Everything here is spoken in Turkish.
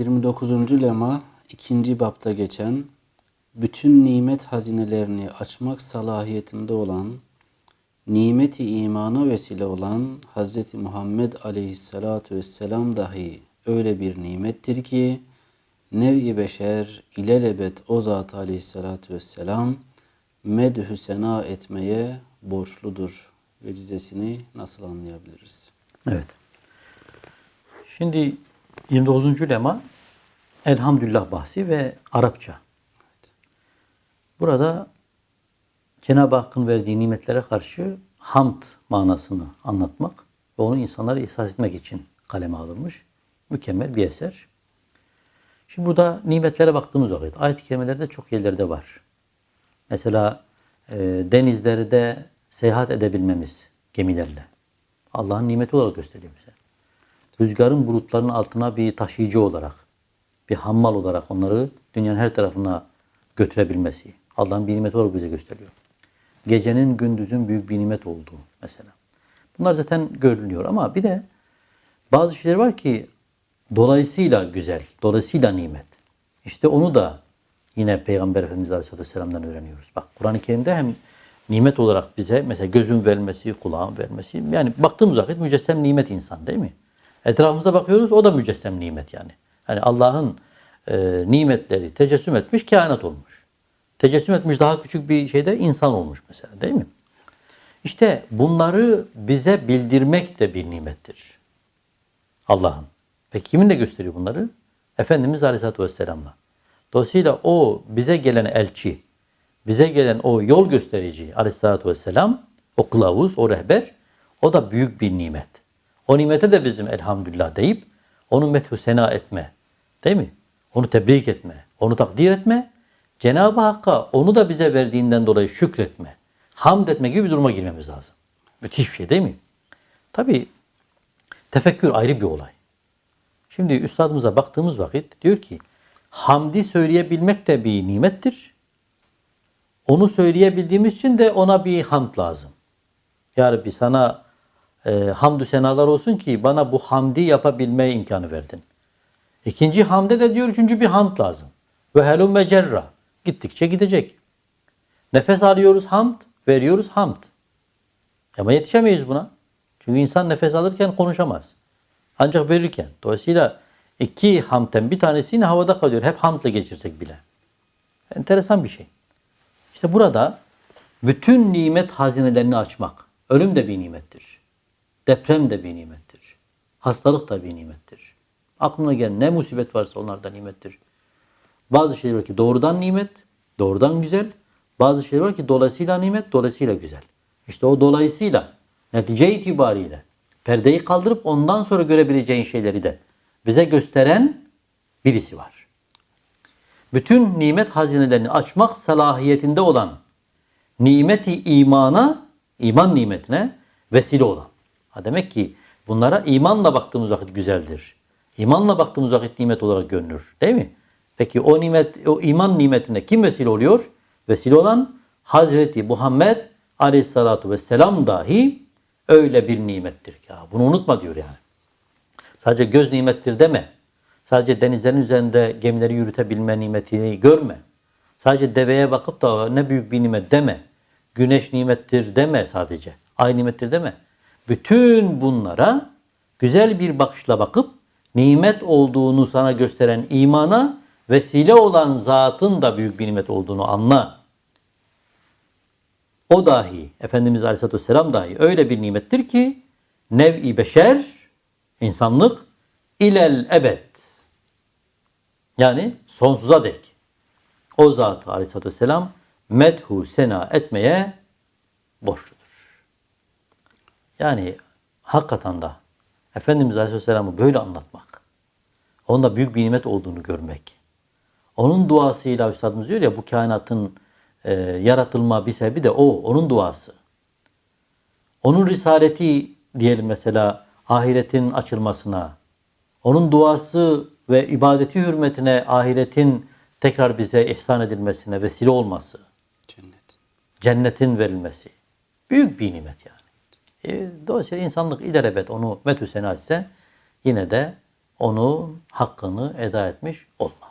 29. lema ikinci bapta geçen bütün nimet hazinelerini açmak salahiyetinde olan nimeti imana vesile olan Hz. Muhammed aleyhissalatu vesselam dahi öyle bir nimettir ki nev-i beşer ilelebet o zat aleyhissalatu vesselam medhü sena etmeye borçludur vecizesini nasıl anlayabiliriz? Evet. Şimdi 29. lema Elhamdülillah bahsi ve Arapça. Burada Cenab-ı Hakk'ın verdiği nimetlere karşı hamd manasını anlatmak ve onu insanlara ihsas etmek için kaleme alınmış. Mükemmel bir eser. Şimdi burada nimetlere baktığımız vakit ayet-i kerimelerde çok yerlerde var. Mesela e, denizlerde seyahat edebilmemiz gemilerle. Allah'ın nimeti olarak gösteriyor bize. Rüzgarın bulutların altına bir taşıyıcı olarak, bir hammal olarak onları dünyanın her tarafına götürebilmesi. Allah'ın bir nimeti olarak bize gösteriyor. Gecenin gündüzün büyük bir nimet olduğu mesela. Bunlar zaten görülüyor ama bir de bazı şeyler var ki dolayısıyla güzel, dolayısıyla nimet. İşte onu da yine Peygamber Efendimiz Aleyhisselatü Vesselam'dan öğreniyoruz. Bak Kur'an-ı Kerim'de hem nimet olarak bize mesela gözün vermesi, kulağın vermesi. Yani baktığımız vakit mücessem nimet insan değil mi? Etrafımıza bakıyoruz o da mücessem nimet yani. Yani Allah'ın e, nimetleri tecessüm etmiş kainat olmuş. Tecessüm etmiş daha küçük bir şeyde insan olmuş mesela değil mi? İşte bunları bize bildirmek de bir nimettir. Allah'ın. Peki kiminle gösteriyor bunları? Efendimiz Aleyhisselatü Vesselam'la. Dolayısıyla o bize gelen elçi, bize gelen o yol gösterici Aleyhisselatü Vesselam, o kılavuz, o rehber, o da büyük bir nimet. O nimete de bizim elhamdülillah deyip onu methü sena etme. Değil mi? Onu tebrik etme. Onu takdir etme. Cenab-ı Hakk'a onu da bize verdiğinden dolayı şükretme. Hamd etme gibi bir duruma girmemiz lazım. Müthiş bir şey değil mi? Tabi tefekkür ayrı bir olay. Şimdi üstadımıza baktığımız vakit diyor ki hamdi söyleyebilmek de bir nimettir. Onu söyleyebildiğimiz için de ona bir hamd lazım. Ya Rabbi sana e, hamdü senalar olsun ki bana bu hamdi yapabilme imkanı verdin. İkinci hamde de diyor üçüncü bir hamd lazım. Ve helum ve cerra. Gittikçe gidecek. Nefes alıyoruz hamd, veriyoruz hamd. Ama yetişemeyiz buna. Çünkü insan nefes alırken konuşamaz. Ancak verirken. Dolayısıyla iki hamden bir tanesi yine havada kalıyor. Hep hamdla geçirsek bile. Enteresan bir şey. İşte burada bütün nimet hazinelerini açmak. Ölüm de bir nimettir. Deprem de bir nimettir. Hastalık da bir nimettir. Aklına gelen ne musibet varsa onlar da nimettir. Bazı şeyler var ki doğrudan nimet, doğrudan güzel. Bazı şeyler var ki dolayısıyla nimet, dolayısıyla güzel. İşte o dolayısıyla netice itibariyle perdeyi kaldırıp ondan sonra görebileceğin şeyleri de bize gösteren birisi var. Bütün nimet hazinelerini açmak salahiyetinde olan nimeti imana, iman nimetine vesile olan. Ha demek ki bunlara imanla baktığımız vakit güzeldir. İmanla baktığımız vakit nimet olarak görünür. Değil mi? Peki o nimet, o iman nimetine kim vesile oluyor? Vesile olan Hazreti Muhammed Aleyhissalatu Vesselam dahi öyle bir nimettir. Ya bunu unutma diyor yani. Sadece göz nimettir deme. Sadece denizlerin üzerinde gemileri yürütebilme nimetini görme. Sadece deveye bakıp da ne büyük bir nimet deme. Güneş nimettir deme sadece. Ay nimettir deme. Bütün bunlara güzel bir bakışla bakıp nimet olduğunu sana gösteren imana vesile olan zatın da büyük bir nimet olduğunu anla. O dahi, Efendimiz Aleyhisselatü Vesselam dahi öyle bir nimettir ki nev-i beşer, insanlık ilel ebed. Yani sonsuza dek. O zatı Aleyhisselatü Vesselam medhu sena etmeye borçludur. Yani hakikaten da Efendimiz Aleyhisselam'ı böyle anlatmak, onda büyük bir nimet olduğunu görmek, onun duasıyla Üstadımız diyor ya bu kainatın e, yaratılma bir sebebi de o, onun duası. Onun risaleti diyelim mesela ahiretin açılmasına, onun duası ve ibadeti hürmetine ahiretin tekrar bize ihsan edilmesine vesile olması, Cennet. cennetin verilmesi. Büyük bir nimet yani. E, dolayısıyla insanlık ilelebet onu metü sena etse yine de onun hakkını eda etmiş olmaz.